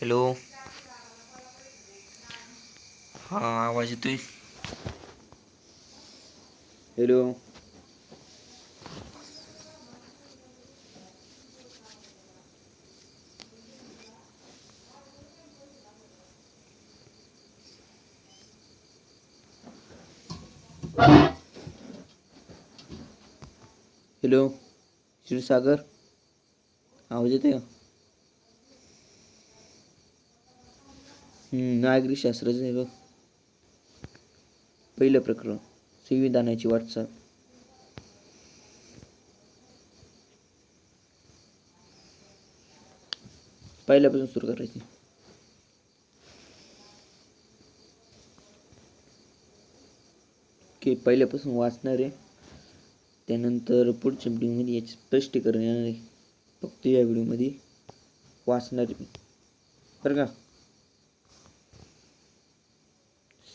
Hello. हा आवाज येतोय? हॅलो. हॅलो. क्षीरसागर आवाज येतोय का? नागरी शास्त्र आहे बघ. पहिलं प्रकरण संविधानाची वाटचाल. पहिल्यापासून सुरू करायची. की पहिल्यापासून वाचणार आहे त्यानंतर पुढच्या व्हिडिओमध्ये याचे स्पष्टीकरण येणार आहे. फक्त या व्हिडिओमध्ये वाचणार आहे मी. बरं का?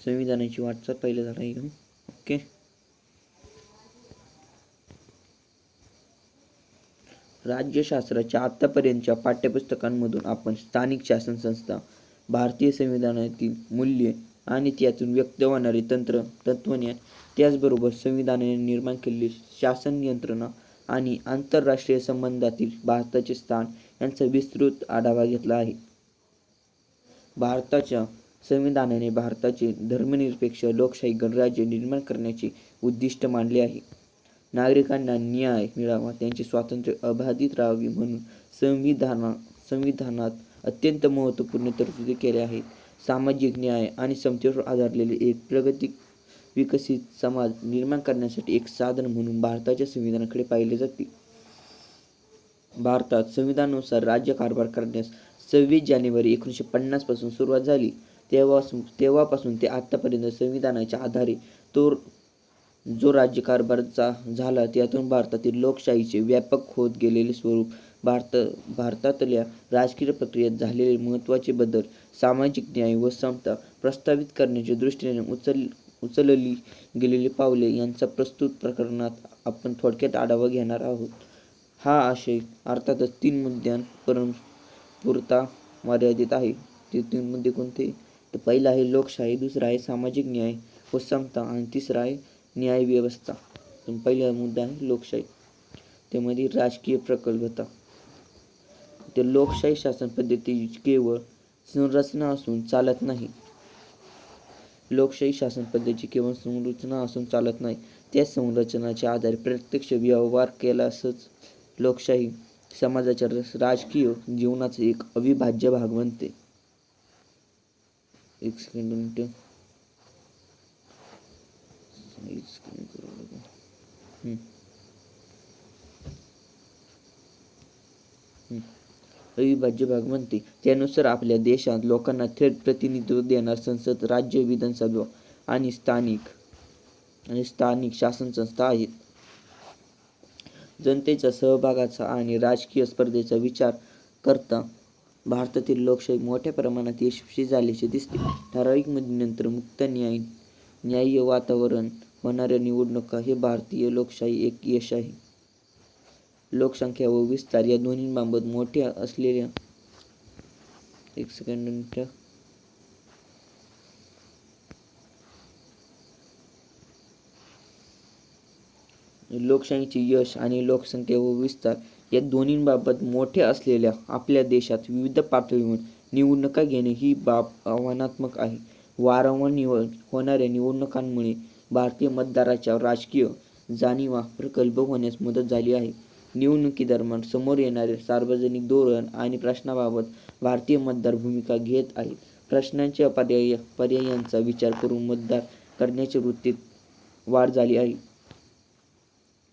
संविधानाची वाटचाल पहिलं झालं आहे ओके. राज्यशास्त्राच्या आत्तापर्यंतच्या पाठ्यपुस्तकांमधून आपण स्थानिक शासन संस्था भारतीय संविधानातील मूल्ये आणि त्यातून व्यक्त होणारे तंत्र तत्वज्ञान त्याचबरोबर संविधानाने निर्माण केलेली शासन यंत्रणा आणि आंतरराष्ट्रीय संबंधातील भारताचे स्थान यांचा विस्तृत आढावा घेतला आहे. भारताच्या संविधानाने भारताचे धर्मनिरपेक्ष लोकशाही गणराज्य निर्माण करण्याचे उद्दिष्ट मांडले आहे. नागरिकांना न्याय मिळावा त्यांचे स्वातंत्र्य अबाधित राहावे म्हणून संविधाना संविधानात अत्यंत महत्त्वपूर्ण तरतुदी केल्या आहेत. सामाजिक न्याय आणि समतेवर आधारलेले एक प्रगती विकसित समाज निर्माण करण्यासाठी एक साधन म्हणून भारताच्या संविधानाकडे पाहिले जाते. भारतात संविधानानुसार राज्यकारभार करण्यास सव्वीस जानेवारी एकोणीसशे पन्नासपासून सुरुवात झाली. तेव्हा तेव्हापासून ते आत्तापर्यंत संविधानाच्या आधारे तो जो राज्यकारभारचा झाला त्यातून भारतातील लोकशाहीचे व्यापक होत गेलेले स्वरूप भारत भारतातल्या राजकीय प्रक्रियेत झालेले महत्त्वाचे बदल सामाजिक न्याय व समता प्रस्तावित करण्याच्या दृष्टीने उचल उचलली गेलेली पावले यांचा प्रस्तुत प्रकरणात आपण थोडक्यात आढावा घेणार आहोत. हा आशय अर्थातच तीन मुद्द्यांपर्यंत पुरता मर्यादित आहे. ते तीन मुद्दे कोणते? तर पहिला आहे लोकशाही दुसरा आहे सामाजिक न्याय व समता आणि तिसरा आहे न्याय व्यवस्था. तर पहिला मुद्दा आहे लोकशाही. त्यामध्ये राजकीय प्रकल्पता ते लोकशाही शासन पद्धती केवळ संरचना असून चालत नाही. लोकशाही शासन पद्धतीची केवळ संरचना असून चालत नाही. त्या संरचनाच्या आधारे प्रत्यक्ष व्यवहार केल्यासच लोकशाही समाजाच्या रस- राजकीय जीवनाचा एक अविभाज्य भाग बनते. एक सेकंड मिनिट साईज कमी करावं लागेल. हम्म. हम्म. अविभाज्य भाग म्हणते त्यानुसार आपल्या देशात लोकांना थेट प्रतिनिधित्व देणार संसद राज्य विधानसभा आणि स्थानिक आणि स्थानिक शासन संस्था आहेत जनतेच्या सहभागाचा आणि राजकीय स्पर्धेचा विचार करता भारतातील लोकशाही मोठ्या प्रमाणात यशस्वी झाल्याचे दिसते. ठराविक मुदतीनंतर मुक्त न्याय न्याय्य वातावरण होणाऱ्या निवडणुका हे भारतीय लोकशाही एक यश आहे. लोकसंख्या व विस्तार या दोन्हींबाबत मोठ्या असलेल्या एक सेकंड लोकशाहीचे यश आणि लोकसंख्या व विस्तार या दोन्हींबाबत मोठ्या असलेल्या आपल्या देशात विविध पातळीवर निवडणुका घेणे ही बाब आव्हानात्मक आहे. वारंवार निवड होणाऱ्या निवडणुकांमुळे भारतीय मतदाराच्या राजकीय जाणीवा प्रकल्प होण्यास मदत झाली आहे. निवडणुकीदरम्यान समोर येणारे सार्वजनिक धोरण आणि प्रश्नाबाबत भारतीय मतदार भूमिका घेत आहेत. प्रश्नांच्या पर्याय पर्यायांचा विचार करून मतदार करण्याच्या वृत्तीत वाढ झाली आहे.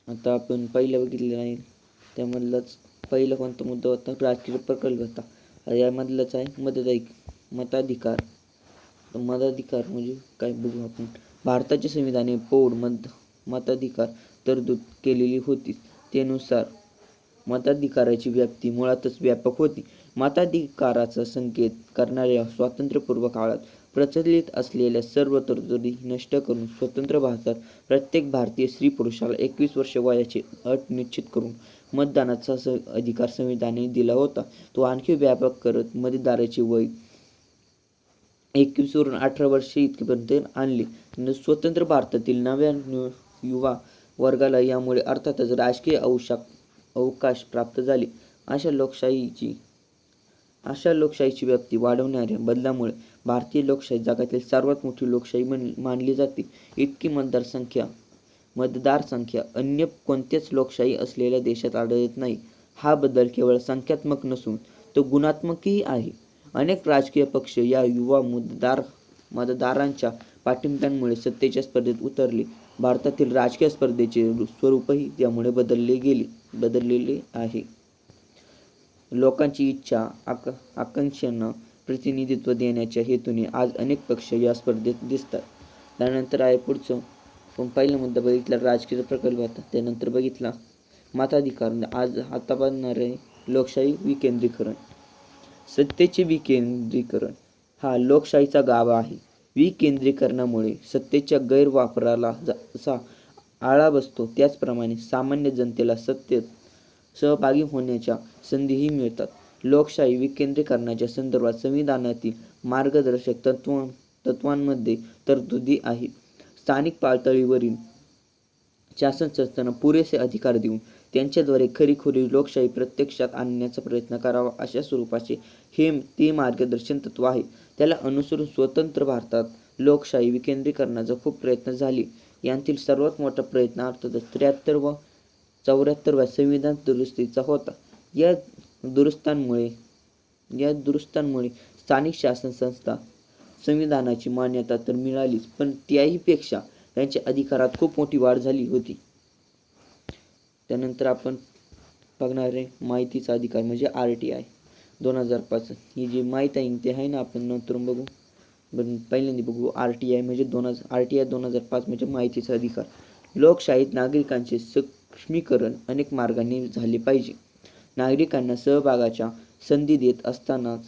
आता आपण पहिलं बघितलेलं आहे. त्यामधलाच पहिला कोणता मुद्दा होता? राजकीय प्रकल्पता होता. यामधलाच आहे मतदायिक मताधिकार. मताधिकार म्हणजे काय बघू आपण? भारताचे संविधाने पौड मत मताधिकार तरतूद केलेली होती. त्यानुसार मताधिकाराची व्याप्ती मुळातच व्यापक होती. मताधिकाराचा संकेत करणाऱ्या स्वातंत्र्यपूर्व काळात प्रचलित असलेल्या सर्व तरतुदी नष्ट करून स्वतंत्र भारतात प्रत्येक भारतीय स्त्री पुरुषाला एकवीस वर्ष वयाची अट निश्चित करून मतदानाचा स अधिकार संविधानाने दिला होता. तो आणखी व्यापक करत मतदाराचे वय एकवीसवरून अठरा वर्षे इतकेपर्यंत आणले. न स्वतंत्र भारतातील नव्या युवा वर्गाला यामुळे अर्थातच राजकीय अवशाक अवकाश प्राप्त झाले. अशा लोकशाहीची अशा लोकशाहीची व्याप्ती वाढवणाऱ्या बदलामुळे भारतीय लोकशाही जगातील सर्वात मोठी लोकशाही म्हण मानली जाते. इतकी मतदारसंख्या मतदार संख्या अन्य कोणत्याच लोकशाही असलेल्या देशात आढळत नाही. हा बदल केवळ संख्यात्मक नसून तो गुणात्मकही आहे. अनेक राजकीय पक्ष या युवा मतदार मतदारांच्या पाठिंब्यांमुळे सत्तेच्या स्पर्धेत उतरले. भारतातील राजकीय स्पर्धेचे स्वरूपही त्यामुळे बदलले गेले बदललेले आहे. लोकांची इच्छा आक आकांक्षांना प्रतिनिधित्व देण्याच्या हेतूने आज अनेक पक्ष या स्पर्धेत दिसतात. त्यानंतर आहे पुढचं. पण पहिला मुद्दा बघितला राजकीय प्रकल्प त्यानंतर बघितला. मताधिकार आज आता लोकशाही विकेंद्रीकरण. सत्तेचे विकेंद्रीकरण. हा लोकशाहीचा गाभा आहे. विकेंद्रीकरणामुळे सत्तेच्या गैरवापराला जसा आळा बसतो. त्याचप्रमाणे सामान्य जनतेला सत्तेत सहभागी होण्याच्या संधीही मिळतात. लोकशाही विकेंद्रीकरणाच्या संदर्भात संविधानातील मार्गदर्शक तत्व तत्वांमध्ये तरतुदी आहेत स्थानिक पातळीवरील शासन संस्थांना पुरेसे अधिकार देऊन त्यांच्याद्वारे खरीखुरी लोकशाही प्रत्यक्षात आणण्याचा प्रयत्न करावा अशा स्वरूपाचे हे ते मार्गदर्शन तत्व आहे. त्याला अनुसरून स्वतंत्र भारतात लोकशाही विकेंद्रीकरणाचा खूप प्रयत्न झाले. यांतील सर्वात मोठा प्रयत्न अर्थातच त्र्याहत्तर व चौऱ्याहत्तरव्या संविधान दुरुस्तीचा होता. या दुरुस्तांमुळे या दुरुस्तांमुळे स्थानिक शासन संस्था संविधानाची मान्यता तर मिळालीच पण त्याहीपेक्षा त्यांच्या अधिकारात खूप मोठी वाढ झाली होती. त्यानंतर आपण बघणार आहे माहितीचा अधिकार म्हणजे आर टी आय. दोन हजार पाच ही जी माहीत आहे ते आहे ना आपण नंतर बघू. पण पहिल्यांदा बघू आर टी आय म्हणजे दोन हजार आर टी आय दोन हजार पाच म्हणजे माहितीचा अधिकार. लोकशाहीत नागरिकांचे सक्षमीकरण अनेक मार्गांनी झाले पाहिजे. नागरिकांना सहभागाच्या संधी देत असतानाच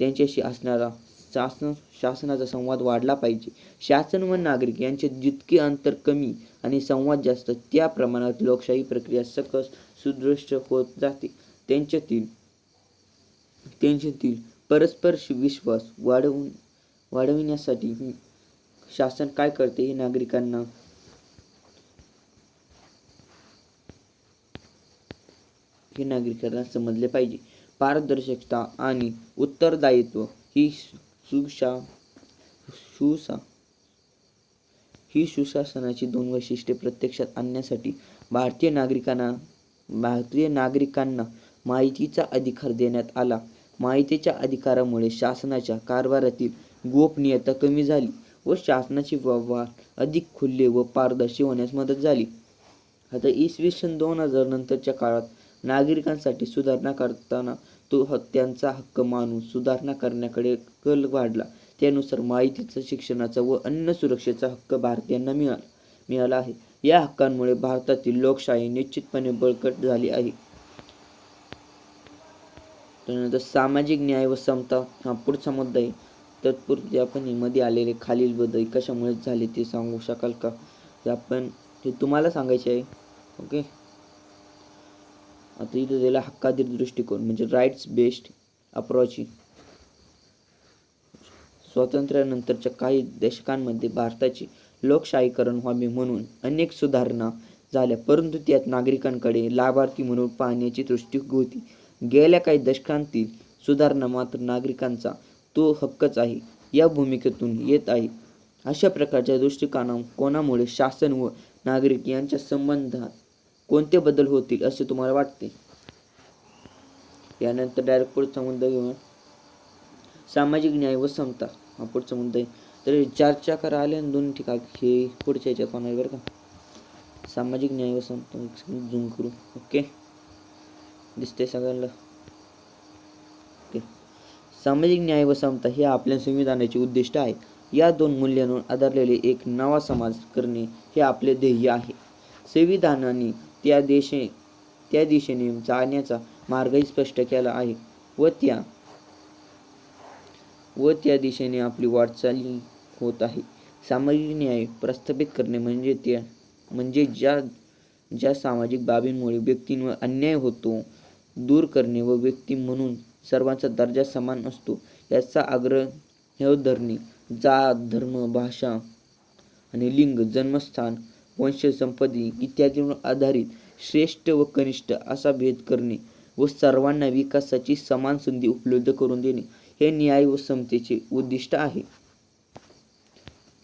त्यांच्याशी असणारा शासन शासनाचा संवाद वाढला पाहिजे. शासन व नागरिक यांचे जितके अंतर कमी आणि संवाद जास्त त्या प्रमाणात लोकशाही प्रक्रिया सकस सुदृष्ट होत जाते. त्यांच्यातील त्यांच्यातील परस्पर विश्वास वाढवून वाढविण्यासाठी शासन काय करते हे नागरिकांना हे नागरिकांना समजले पाहिजे. पारदर्शकता आणि उत्तरदायित्व ही सुशा सुसा ही सुशासनाची दोन वैशिष्ट्ये प्रत्यक्षात आणण्यासाठी भारतीय नागरिकांना भारतीय नागरिकांना माहितीचा अधिकार देण्यात आला. माहितीच्या अधिकारामुळे शासनाच्या कारभारातील गोपनीयता कमी झाली व शासनाचे व्यवहार अधिक खुले व पारदर्शी होण्यास मदत झाली. आता इसवी सन दोन हजार नंतरच्या काळात नागरिकांसाठी सुधारणा करताना तो ह त्यांचा हक्क मानून सुधारणा करण्याकडे कल वाढला. त्यानुसार माहितीचा शिक्षणाचा व अन्न सुरक्षेचा हक्क भारतीयांना मिळाला मिळाला आहे. या हक्कांमुळे भारतातील लोकशाही निश्चितपणे बळकट झाली आहे. त्यानंतर सामाजिक न्याय व समता हा पुढचा मुद्दा आहे. तत्पुरत्यापणे आपण मध्ये आलेले खालील बदल कशामुळे झाले ते सांगू शकाल का? ते आपण ते तुम्हाला सांगायचे आहे. ओके? आता इथं दिला हक्काधीर दृष्टिकोन म्हणजे राईट्स बेस्ड अप्रोच स्वातंत्र्यानंतरच्या काही दशकांमध्ये भारताची लोकशाहीकरण व्हावी म्हणून अनेक सुधारणा झाल्या परंतु त्यात नागरिकांकडे लाभार्थी म्हणून पाहण्याची दृष्टी होती. गेल्या काही दशकांतील सुधारणा मात्र नागरिकांचा तो हक्कच आहे या भूमिकेतून येत आहे. अशा प्रकारच्या दृष्टिकोना कोणामुळे शासन व नागरिक यांच्या संबंधात कोणते बदल होतील असे तुम्हाला वाटते? यानंतर डायरेक्ट पुढचा मुद्दा घेऊया. सामाजिक न्याय व समता हा पुढचा मुद्दा आहे. तर चर्चा करा आले आणि दोन ठिकाण हे पुढच्या याच्यात होणार आहे बरं का. सामाजिक न्याय व समता झूम करू. ओके दिसते सगळ्यांना? ओके सामाजिक न्याय व समता हे आपल्या संविधानाचे उद्दिष्ट आहे. या दोन मूल्यांवर आधारलेले एक नवा समाज करणे हे आपले ध्येय आहे. संविधानाने त्या देशे त्या दिशेने जाण्याचा मार्गही स्पष्ट केला आहे व त्या व त्या दिशेने आपली वाटचाली होत आहे. सामाजिक न्याय प्रस्थापित करणे म्हणजे त्या म्हणजे ज्या ज्या सामाजिक बाबींमुळे व्यक्तींवर अन्याय होतो दूर करणे व व्यक्ती म्हणून सर्वांचा दर्जा समान असतो याचा आग्रह धरणे जात धर्म भाषा आणि लिंग जन्मस्थान वंशसंपत्ती इत्यादींवर आधारित श्रेष्ठ व कनिष्ठ असा भेद करणे व सर्वांना विकासाची समान संधी उपलब्ध करून देणे हे न्याय व समतेचे उद्दिष्ट आहे.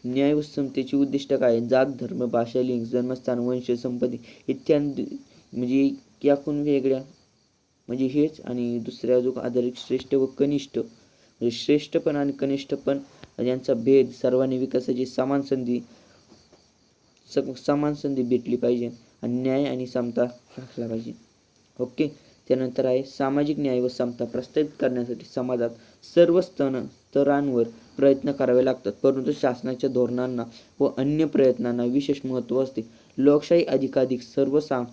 न्याय व समतेचे उद्दिष्ट काय? आहे? जात धर्म भाषा लिंग जन्मस्थान वंश संपत्ती इत्यादी म्हणजे याकून वेगळ्या. म्हणजे हेच आणि दुसऱ्या जो आधारित श्रेष्ठ व कनिष्ठ. म्हणजे श्रेष्ठपण आणि कनिष्ठपण यांचा भेद सर्वांनी विकासाची समान संधी स- समान संधी भेटली पाहिजे आणि न्याय आणि समता राखला पाहिजे. ओके? त्यानंतर आहे सामाजिक न्याय व समता प्रस्थापित करण्यासाठी समाजात सर्व स्तन स्तरांवर प्रयत्न करावे लागतात. परंतु शासनाच्या धोरणांना व अन्य प्रयत्नांना विशेष महत्त्व असते. लोकशाही अधिकाधिक सर्वसा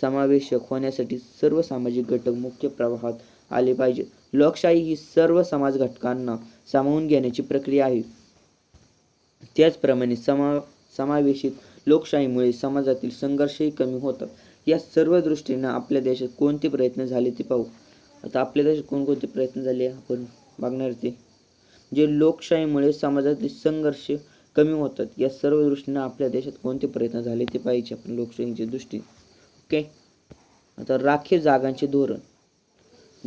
समावेशक होण्यासाठी सर्व सामाजिक घटक मुख्य प्रवाहात आले पाहिजेत लोकशाही ही सर्व समाज घटकांना सामावून घेण्याची प्रक्रिया आहे. त्याचप्रमाणे समा समावेशित लोकशाहीमुळे समाजातील संघर्षही कमी होतात. या सर्व दृष्टीनं आपल्या देशात कोणते प्रयत्न झाले ते पाहू. आता आपल्या देशात कोणकोणते प्रयत्न झाले आपण बघणार ते. जे लोकशाहीमुळे समाजातील संघर्ष कमी होतात या सर्व दृष्टीनं आपल्या देशात कोणते प्रयत्न झाले ते पाहिजे आपण लोकशाहीच्या दृष्टीने. ओके? आता राखीव जागांचे धोरण.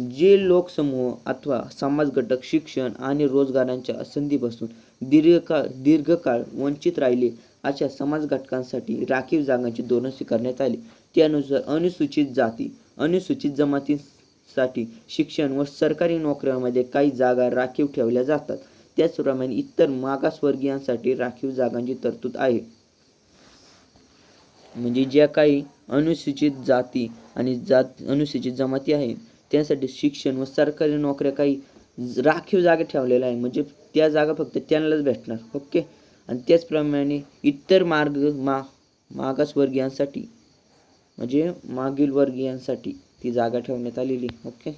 जे लोकसमूह अथवा समाज घटक शिक्षण आणि रोजगारांच्या संधीपासून दीर्घकाळ दीर्घकाळ वंचित राहिले अशा समाज घटकांसाठी राखीव जागांचे धोरण स्वीकारण्यात आले. त्यानुसार अनुसूचित जाती अनुसूचित जमातींसाठी शिक्षण व सरकारी नोकऱ्यांमध्ये काही जागा राखीव ठेवल्या जातात. त्याचप्रमाणे इतर मागासवर्गीयांसाठी राखीव जागांची तरतूद आहे. म्हणजे ज्या काही अनुसूचित जाती आणि जात अनुसूचित जमाती आहेत त्यासाठी शिक्षण व सरकारी नोकऱ्या काही राखीव जागा ठेवलेल्या आहे म्हणजे त्या जागा फक्त त्यांनाच भेटणार. ओके? आणि त्याचप्रमाणे इतर मार्ग मा मागासवर्गीयांसाठी म्हणजे मागील वर्गीयांसाठी ती जागा ठेवण्यात आलेली ओके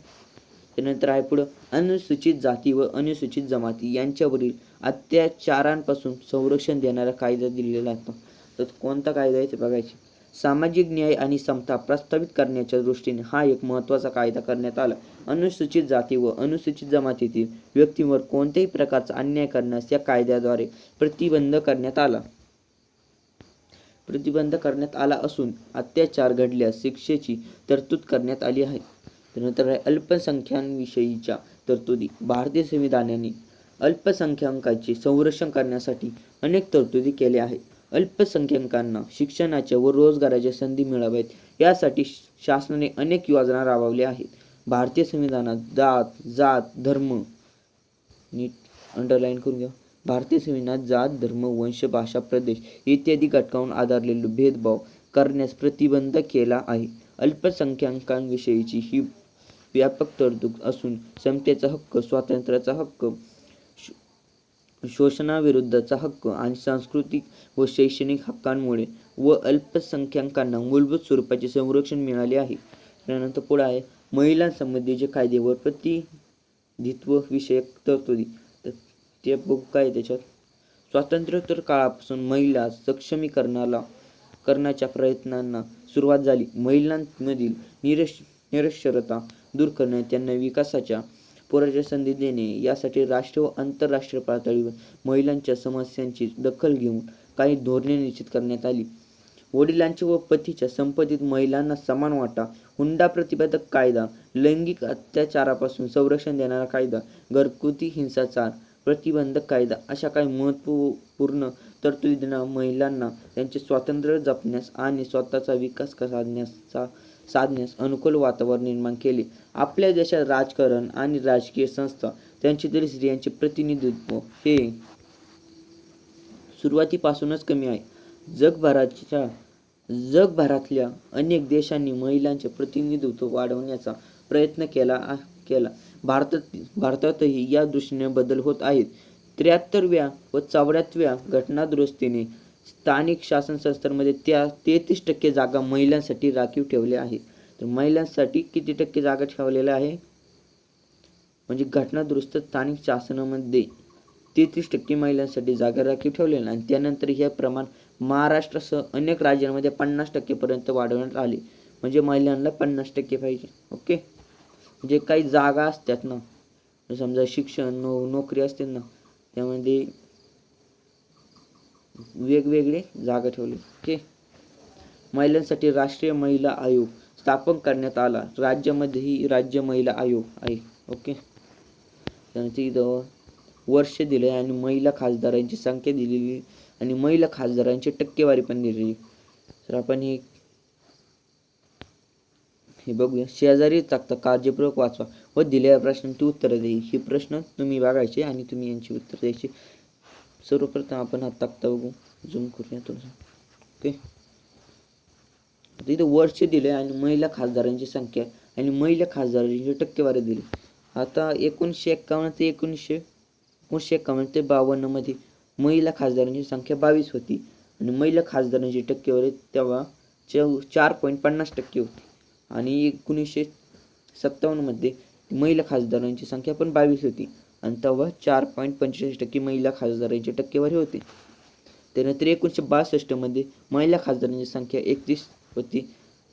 त्यानंतर आहे पुढं अनुसूचित जाती व अनुसूचित जमाती यांच्यावरील अत्याचारांपासून संरक्षण देणारा कायदा दिलेला आहे. तर कोणता कायदा आहे ते बघायचे? सामाजिक न्याय आणि समता प्रस्तावित करण्याच्या दृष्टीने हा एक महत्त्वाचा कायदा करण्यात आला. अनुसूचित जाती व अनुसूचित जमातीतील व्यक्तींवर कोणत्याही प्रकारचा अन्याय करण्यास या कायद्याद्वारे प्रतिबंध करण्यात आला. प्रतिबंध करण्यात आला असून अत्याचार घडल्यास शिक्षेची तरतूद करण्यात आली आहे. त्यानंतर आहे अल्पसंख्याकांविषयीच्या तरतुदी. भारतीय संविधानाने अल्पसंख्याकांचे संरक्षण करण्यासाठी अनेक तरतुदी केल्या आहेत. अल्पसंख्याकांना शिक्षणाच्या व रोजगाराच्या संधी मिळाव्यात. यासाठी शासनाने अनेक योजना राबवल्या आहेत. भारतीय संविधानात जात जात धर्म नीट अंडरलाईन करून घ्या. भारतीय संविधानात जात धर्म वंश भाषा प्रदेश इत्यादी घटकावून आधारलेले भेदभाव करण्यास प्रतिबंध केला आहे. अल्पसंख्याकांविषयीची ही व्यापक तरतूद असून समतेचा हक्क स्वातंत्र्याचा हक्क शोषणाविरुद्धचा हक्क आणि सांस्कृतिक व शैक्षणिक हक्कांमुळे व अल्पसंख्याकांना मूलभूत स्वरूपाचे संरक्षण मिळाले आहे. त्यानंतर पुढे आहे महिलांसंबंधीचे कायदे व प्रतिनिधित्व विषयक तरतुदी. तर ते बघू काय त्याच्यात. स्वातंत्र्योत्तर काळापासून महिला सक्षमीकरणाला करण्याच्या प्रयत्नांना सुरुवात झाली. महिलांमधील निरश निरक्षरता दूर करण्यात त्यांना विकासाच्या पुराच्या संधी देणे यासाठी राष्ट्रीय व आंतरराष्ट्रीय पातळीवर महिलांच्या समस्यांची दखल घेऊन काही धोरणे निश्चित करण्यात आली. वडिलांच्या व पतीच्या संपत्तीत महिलांना समान वाटा हुंडा प्रतिबंधक कायदा लैंगिक अत्याचारापासून संरक्षण देणारा कायदा घरगुती हिंसाचार प्रतिबंधक कायदा अशा काही महत्त्वपूर्ण तरतुदींना महिलांना त्यांचे स्वातंत्र्य जपण्यास आणि स्वतःचा विकास क- साधण्याचा साधण्यास अनुकूल वातावरण निर्माण केले. आपल्या देशात राजकारण आणि राजकीय संस्था त्यांच्यातील स्त्रियांचे प्रतिनिधित्व हे सुरुवातीपासूनच कमी आहे. जगभराच्या जगभरातल्या अनेक देशांनी महिलांचे प्रतिनिधित्व वाढवण्याचा प्रयत्न केला केला. भारतात भारतातही या दृष्टीने बदल होत आहेत. त्र्याहत्तरव्या व चौऱ्याहत्तव्या घटनादुरुस्तीने स्थानिक शासन संस्थांमध्ये त्या तेहतीस टक्के जागा महिलांसाठी राखीव ठेवल्या आहेत. तर महिलांसाठी किती टक्के जागा ठेवलेल्या आहे म्हणजे घटनादुरुस्त स्थानिक शासनामध्ये तेहतीस टक्के महिलांसाठी जागा राखीव ठेवलेल्या आणि त्यानंतर हे प्रमाण महाराष्ट्रासह अनेक राज्यांमध्ये पन्नास टक्केपर्यंत वाढवण्यात आले. म्हणजे महिलांना पन्नास टक्के पाहिजे. ओके? जे काही जागा असतात ना समजा शिक्षण नो नोकरी असते ना त्यामध्ये वेगवेगळे जागा ठेवले. ओके महिलांसाठी राष्ट्रीय महिला आयोग स्थापन करण्यात आला. राज्यामध्येही राज्य महिला आयोग आहे. ओके त्यानंतर इथं वर्ष दिले आणि महिला खासदारांची संख्या दिलेली आणि महिला खासदारांची टक्केवारी पण दिलेली. तर आपण हे हे बघूया. शेजारी तक्ता काळजीपूर्वक वाचवा व दिलेल्या प्रश्नांची उत्तरं द्यायची हे प्रश्न तुम्ही बघायचे आणि तुम्ही यांची उत्तर द्यायची. सर्वप्रथम आपण हा तक्ता बघू. झूम करूया थोडंसं. ओके इथं वर्ष दिले आणि महिला खासदारांची संख्या आणि महिला खासदारांची टक्केवारी दिली. आता एकोणीसशे एक्कावन्न ते एकोणीसशे एकोणीसशे एक्कावन्न ते बावन्नमध्ये महिला खासदारांची संख्या बावीस होती आणि महिला खासदारांची टक्केवारी तेव्हा चौ चार पॉईंट पन्नास टक्के होती. आणि एकोणीसशे सत्तावन्नमध्ये महिला खासदारांची संख्या पण बावीस होती. आणि तेव्हा चार पॉईंट पंचेचाळीस टक्के महिला खासदारांची टक्केवारी होती. त्यानंतर एकोणीसशे बासष्टमध्ये महिला खासदारांची संख्या एकतीस होती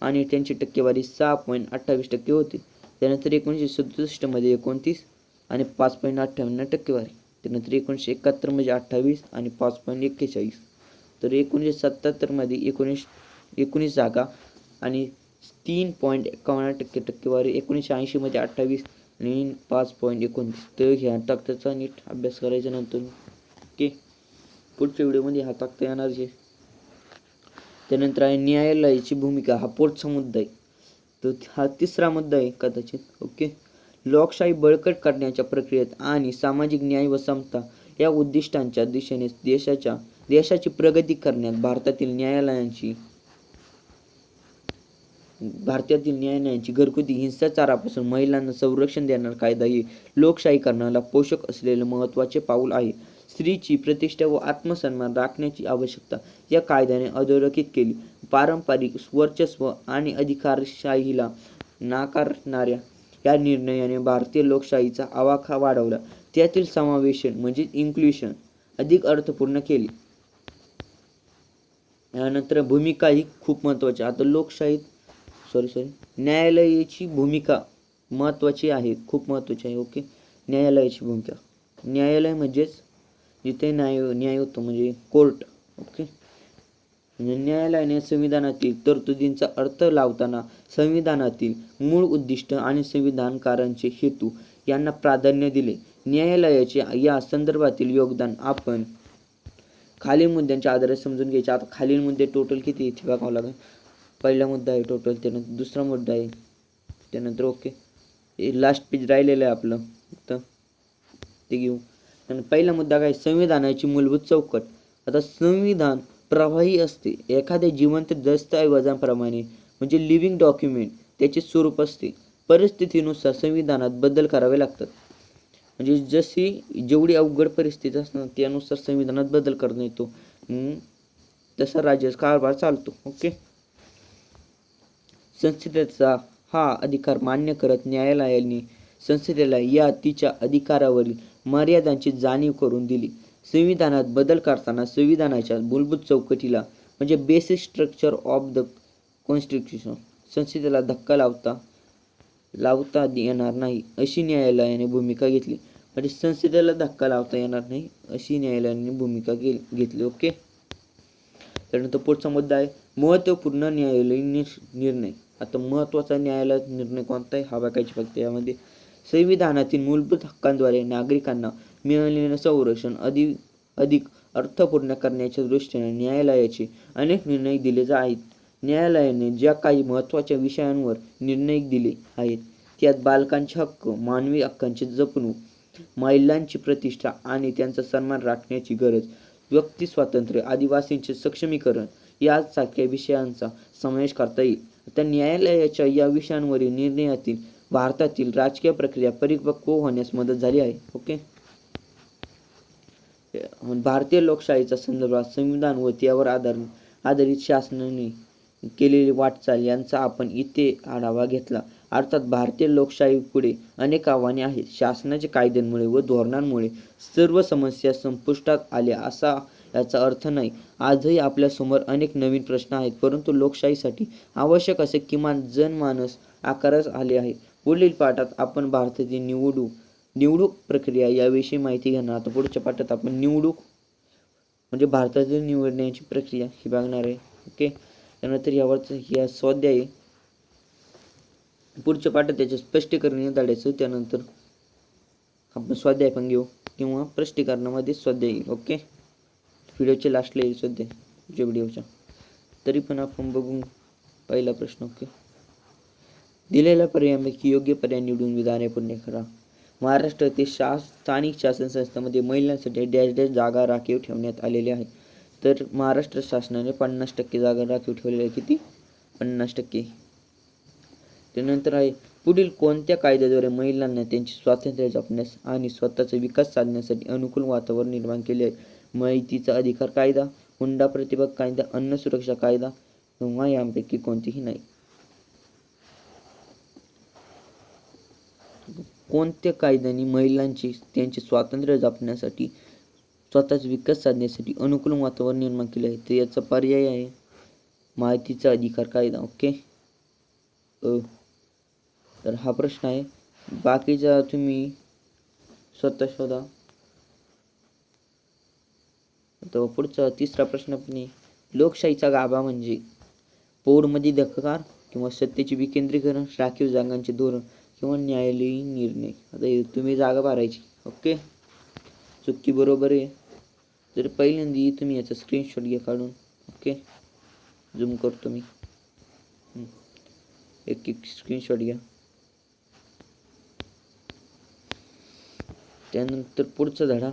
आणि त्यांची टक्केवारी सहा पॉईंट अठ्ठावीस टक्के होती. त्यानंतर एकोणीसशे सदुसष्टमध्ये एकोणतीस आणि पाच पॉईंट अठ्ठावन्न टक्केवारी. त्यानंतर एकोणीसशे एकाहत्तरमध्ये म्हणजे अठ्ठावीस आणि पाच पॉईंट एक्केचाळीस. तर एकोणीसशे सत्याहत्तरमध्ये एकोणीस एकोणीस जागा आणि तीन पॉईंट एकावन्न टक्के टक्केवारी. एकोणीसशे ऐंशीमध्ये अठ्ठावीस आणि पाच पॉईंट एकोणतीस. तर ह्या तक्त्याचा नीट अभ्यास करायचा नंतर. ओके? पुढच्या व्हिडिओमध्ये हा तक्ता येणार जे त्यानंतर आहे न्यायालयाची भूमिका. हा पुढचा मुद्दा आहे. तर हा तिसरा मुद्दा आहे कदाचित. ओके? लोकशाही बळकट करण्याच्या प्रक्रियेत आणि सामाजिक न्याय व समता या उद्दिष्टांच्या दिशेने देशाच्या देशाची प्रगती करण्यात भारतातील न्यायालयांची भारतातील न्यायालयांची घरगुती हिंसाचारापासून महिलांना संरक्षण देणारा कायदा ही लोकशाहीकरणाला पोषक असलेले महत्त्वाचे पाऊल आहे. स्त्रीची प्रतिष्ठा व आत्मसन्मान राखण्याची आवश्यकता या कायद्याने अधोरेखित केली. पारंपरिक वर्चस्व आणि अधिकारशाहीला नाकारणाऱ्या या निर्णयाने भारतीय लोकशाहीचा आवाखा वाढवला. त्यातील समावेशन म्हणजे इन्क्ल्युशन अधिक अर्थपूर्ण केली. यानंतर भूमिका ही खूप महत्त्वाची आता लोकशाहीत सॉरी सॉरी न्यायालयाची भूमिका महत्त्वाची आहे खूप महत्त्वाची आहे ओके न्यायालयाची भूमिका. न्यायालय म्हणजेच जिथे न्याय न्याय होतो म्हणजे कोर्ट ओके म्हणजे न्यायालयाने संविधानातील तरतुदींचा अर्थ लावताना संविधानातील मूळ उद्दिष्ट आणि संविधानकारांचे हेतू यांना प्राधान्य दिले. न्यायालयाचे या संदर्भातील योगदान आपण खालील मुद्द्यांच्या आधारे समजून घ्यायचे. आता खालील मुद्दे टोटल किती इथे बघावं लागेल. पहिला मुद्दा आहे टोटल त्यानंतर दुसरा मुद्दा आहे त्यानंतर ओके लास्ट पेज राहिलेलं आहे आपलं तर ते घेऊ. आणि पहिला मुद्दा काय संविधानाची मूलभूत चौकट. आता संविधान प्रवाही असते. एखाद्या जिवंत दस्तऐवजांप्रमाणे म्हणजे लिव्हिंग डॉक्युमेंट त्याचे स्वरूप असते. परिस्थितीनुसार संविधानात बदल करावे लागतात. म्हणजे जशी जेवढी अवघड परिस्थिती असणार त्यानुसार संविधानात बदल करता येतो. तसा राज्याचा कारभार चालतो. ओके संसदेचा हा अधिकार मान्य करत न्यायालयाने संसदेला या तिच्या अधिकारावरील मर्यादांची जाणीव करून दिली. संविधानात बदल करताना संविधानाच्या मूलभूत चौकटीला म्हणजे basic structure of the constitution संसदेला धक्का लावता लावता येणार नाही अशी न्यायालयाने भूमिका घेतली. म्हणजे संसदेला धक्का लावता येणार नाही अशी न्यायालयाने भूमिका घे घेतली. ओके? त्यानंतर पुढचा मुद्दा आहे महत्त्वपूर्ण न्यायालयीन निर्णय. आता महत्त्वाचा न्यायालयात निर्णय कोणता आहे हा बघायची फक्त यामध्ये संविधानातील मूलभूत हक्कांद्वारे नागरिकांना मिळालेलं संरक्षण अधिक अधिक अर्थपूर्ण करण्याच्या दृष्टीने न्यायालयाचे अनेक निर्णय दिले जा आहेत. न्यायालयाने ज्या काही महत्त्वाच्या विषयांवर निर्णय दिले आहेत त्यात बालकांचे हक्क मानवी हक्कांची जपणूक महिलांची प्रतिष्ठा आणि त्यांचा सन्मान राखण्याची गरज व्यक्ती स्वातंत्र्य आदिवासींचे सक्षमीकरण यासारख्या विषयांचा समावेश करता येईल. आता न्यायालयाच्या या विषयांवरील निर्णयातील भारतातील राजकीय प्रक्रिया परिपक्व होण्यास मदत झाली आहे. ओके? भारतीय लोकशाहीचा संदर्भात संविधान व त्यावर आधार आधारित शासनाने केलेली वाटचाल यांचा आपण इथे आढावा घेतला. अर्थात भारतीय लोकशाही पुढे अनेक आव्हाने आहेत. शासनाच्या कायद्यांमुळे व धोरणांमुळे सर्व समस्या संपुष्टात आल्या असा याचा अर्थ नाही. आजही आपल्यासमोर अनेक नवीन प्रश्न आहेत परंतु लोकशाहीसाठी आवश्यक असे किमान जनमानस आकारास आले आहे पुढील पाठात आपण भारतातील निवडू निवडूक प्रक्रिया याविषयी माहिती घेणार. आता पुढच्या पाठात आपण निवडूक म्हणजे भारतातील निवडण्याची प्रक्रिया ही बघणार आहे. ओके? त्यानंतर यावरचं या स्वाध्याय पुढच्या पाठात त्याचे स्पष्टीकरण धाडायचं त्यानंतर आपण स्वाध्याय पण घेऊ किंवा स्पष्टीकरणामध्ये स्वाध्याय ओके? व्हिडिओच्या लास्टला येईल सध्या जे व्हिडिओच्या तरी पण आपण बघू पहिला प्रश्न ओके. दिलेल्या पर्यायांपैकी योग्य पर्याय निवडून विधाने पूर्ण करा महाराष्ट्रातील शा स्थानिक शासन संस्थांमध्ये महिलांसाठी डॅश डॅश जागा राखीव ठेवण्यात आलेल्या आहेत तर महाराष्ट्र शासनाने पन्नास टक्के जागा राखीव ठेवलेल्या आहे. किती? पन्नास टक्के. त्यानंतर आहे पुढील कोणत्या कायद्याद्वारे महिलांना त्यांचे स्वातंत्र्य जपण्यास आणि स्वतःचा विकास साधण्यासाठी अनुकूल वातावरण निर्माण केले आहे? माहितीचा अधिकार कायदा हुंडा प्रतिबंध कायदा अन्न सुरक्षा कायदा किंवा यांपैकी कोणतीही नाही. कोणत्या कायद्याने महिलांची त्यांचे स्वातंत्र्य जपण्यासाठी स्वतःच विकास साधण्यासाठी अनुकूल वातावरण निर्माण केले आहे तर याचा पर्याय आहे माहितीचा अधिकार कायदा ओके? तर हा प्रश्न आहे. बाकीचा तुम्ही स्वतः शोधा. तो पुढचा तिसरा प्रश्न पण आहे. लोकशाहीचा गाभा म्हणजे? पौडमध्ये धक्कार किंवा सत्तेचे विकेंद्रीकरण राखीव जागांचे धोरण किंवा न्यायालयीन निर्णय? आता तुम्ही जागा भरायची ओके? चुकी बरोबर आहे. तर पहिल्यांदा तुम्ही याचा स्क्रीनशॉट घ्या काढून ओके? झूम करतो मी. एक एक स्क्रीनशॉट घ्या. त्यानंतर पुढचा धडा.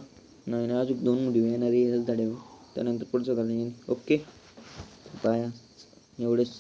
नाही नाही अजून दोन व्हिडिओ येणार आहे धड्यावर त्यानंतर पुढचं धडा येईन. ओके बाय एवढेच.